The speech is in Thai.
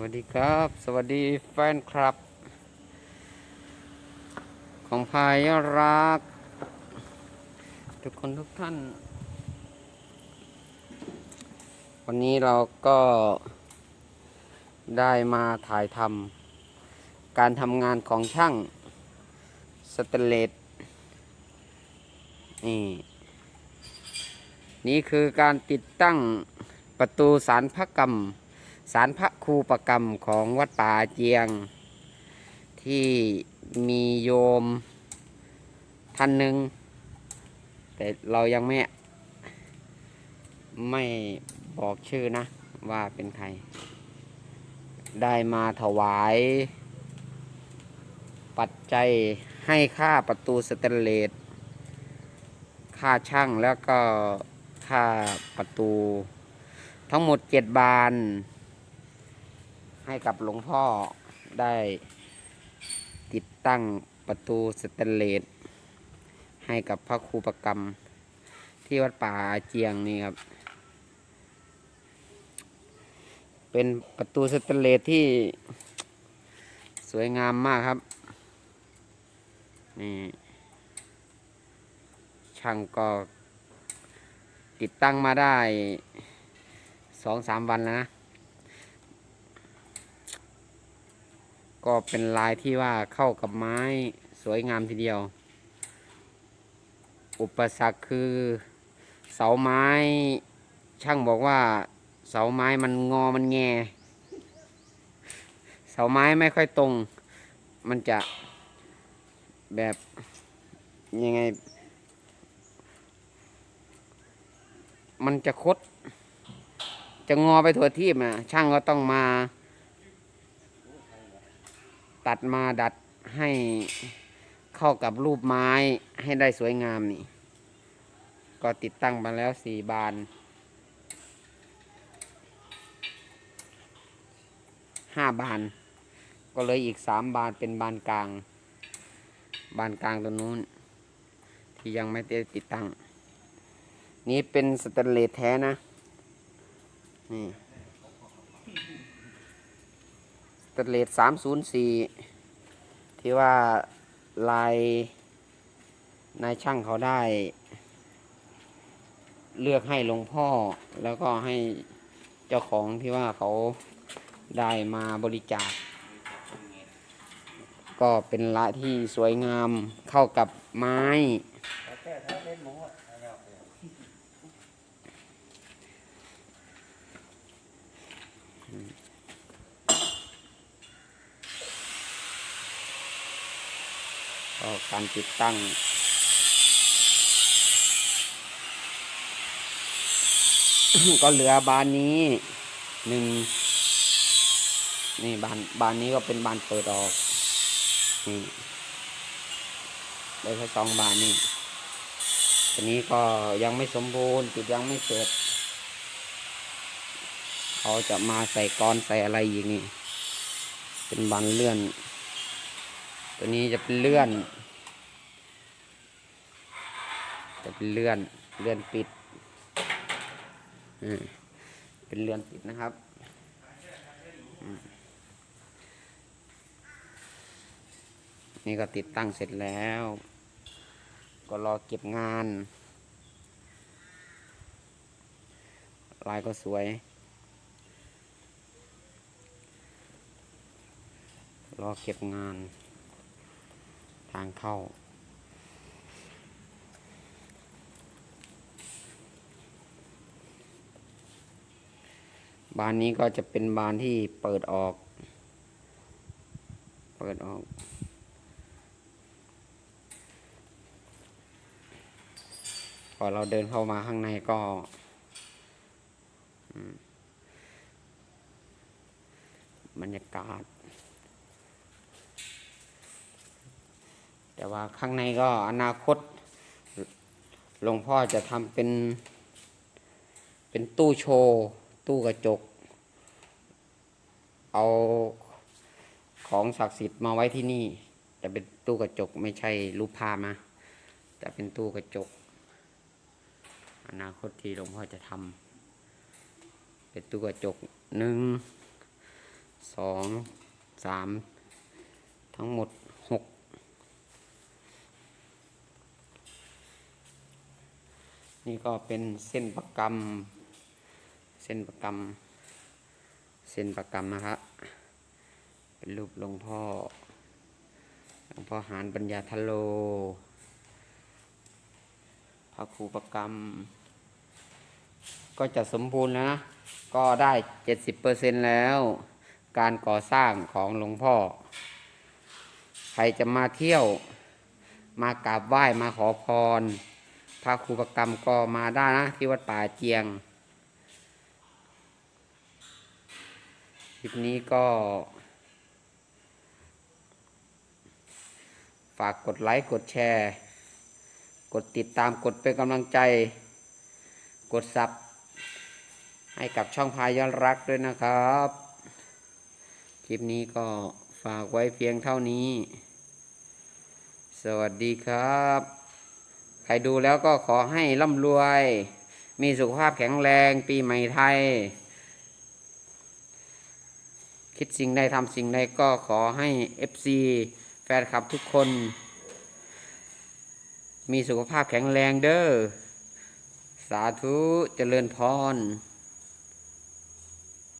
วัสดีครับ สวัสดีแฟนคลับ ของพายรัก ทุกคนทุกท่าน วันนี้เราก็ได้มาถ่ายทำการทำงานของช่างสเตเลสนี่ นี่คือการติดตั้งประตูสารพระกรรม สารพระครูประกรรมของวัดป่าเจียง ที่มีโยมท่านหนึ่งแต่เรายังไม่ไม่บอกชื่อนะว่าเป็นใคร ได้มาถวาย ปัจจัยให้ค่าประตูสเตนเลสค่าช่างแล้วก็ค่าประตู ทั้งหมดเจ็ดบาน ให้กับหลวงพ่อได้ติดตั้งประตูสแตนเลสให้กับพระครูประกรรม ที่วัดป่าเจียงนี่ครับ เป็นประตูสแตนเลสที่สวยงามมากครับ นี่ช่างก็ติดตั้งมาได้สองสามวันแล้วนะ ก็เป็นลายที่ว่าเข้ากับไม้สวยงามทีเดียว อุปสรรคคือเสาไม้ ช่างบอกว่า เสาไม้มันงอมันแง เสาไม้ไม่ค่อยตรง มันจะแบบยังไง มันจะคด จะงอไปทั่วที่อะช่างก็ต้องมา ตัดมาดัดให้เข้ากับรูปไม้ให้ได้สวยงามนี่ ก็ติดตั้งมาแล้วสี่บานห้าบาน ก็เลยอีกสามบานเป็นบานกลาง บานกลางตัวนู้น ที่ยังไม่ได้ติดตั้ง นี่เป็นสแตนเลสแท้นะ นี่ สแตเลสสามศูนย์สี่ที่ว่าลายนายช่างเขาได้ เลือกให้หลวงพ่อ แล้วก็ให้เจ้าของที่ว่าเขาได้มาบริจาค ก็เป็นละที่สวยงามเข้ากับไม้ ก็การติดตั้ง ก็เหลือบานนี้หนึ่งนี่บานบานนี้ก็เป็นบานเปิดออก นี่ได้แค่สองบานนี่อันนี้ก็ยังไม่สมบูรณ์จุดยังไม่เสร็จเขาจะมาใส่กรอนใส่อะไรอีกนี่ เป็นบานเลื่อน ตัวนี้จะเป็นเลื่อน จะเป็นเลื่อนเลื่อนปิดอืมเป็นเลื่อนปิดนะครับ นี่ก็ติดตั้งเสร็จแล้ว ก็รอเก็บงาน ลายก็สวย รอเก็บงาน ทางเข้า บานนี้ก็จะเป็นบานที่เปิดออก เปิดออก พอเราเดินเข้ามาข้างในก็บรรยากาศ แต่ว่าข้างในก็อนาคตหลวงพ่อจะทำเป็น เป็นตู้โชว์ตู้กระจก เอาของศักดิ์สิทธิ์มาไว้ที่นี่จะเป็นตู้กระจกไม่ใช่รูปภาพนะแต่เป็นตู้กระจก อนาคตที่หลวงพ่อจะทำเป็นตู้กระจกหนึ่งสองสามทั้งหมดหก นี่ก็เป็นเส้นประกำเส้นประกำเส้นประกำนะครับเป็นรูปหลวงพ่อ หลวงพ่อหานปัญญาทโล พระครูประกรรม ก็จะสมบูรณ์แล้วนะ ก็ได้เจ็ดสิบเปอร์เซ็นแล้ว การก่อสร้างของหลวงพ่อ ใครจะมาเที่ยว มากราบไหว้ มาขอพร พระครูประกรรมก็มาได้นะ ที่วัดป่าเจียงคลิปนี้ก็ ฝากกดไลค์กดแชร์ กดติดตามกดเป็นกำลังใจ กดซับให้กับช่องพาย้อนรักด้วยนะครับ คลิปนี้ก็ฝากไว้เพียงเท่านี้ สวัสดีครับ ใครดูแล้วก็ขอให้ร่ำรวย มีสุขภาพแข็งแรงปีใหม่ไทย คิดสิ่งใดทำสิ่งใดก็ขอให้ FC แฟนคลับทุกคน มีสุขภาพแข็งแรงเด้อ สาธุเจริญพร